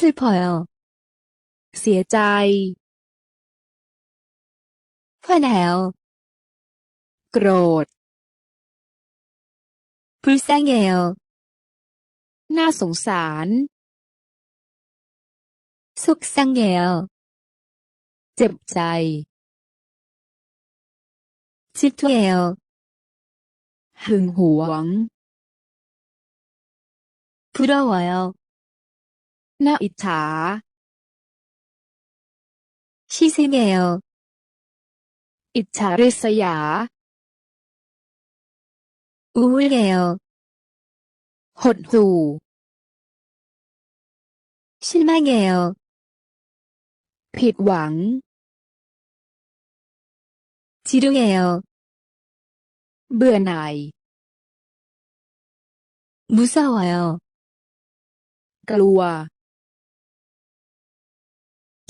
슬퍼요. เสียใจ 화나요. โกรธ 불쌍해요. น่าสงสาร 속상해요. เจ็บใจ 질투해요. หึงหวง 부러워요. น่าอิจฉาชิซิเนลอิจฉาริษยา อูเลวหดหู่ชิลมาเกลผิดหวัง จิรุเกลเบื่อหน่ายมุสาวกลัว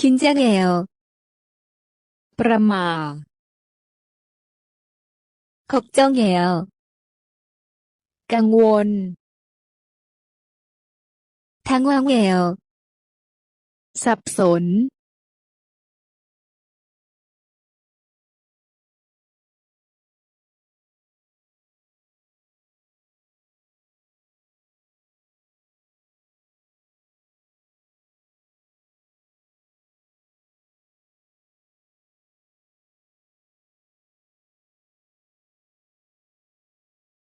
긴장해요. 브라마 걱정해요. 강원 당황해요. 삽손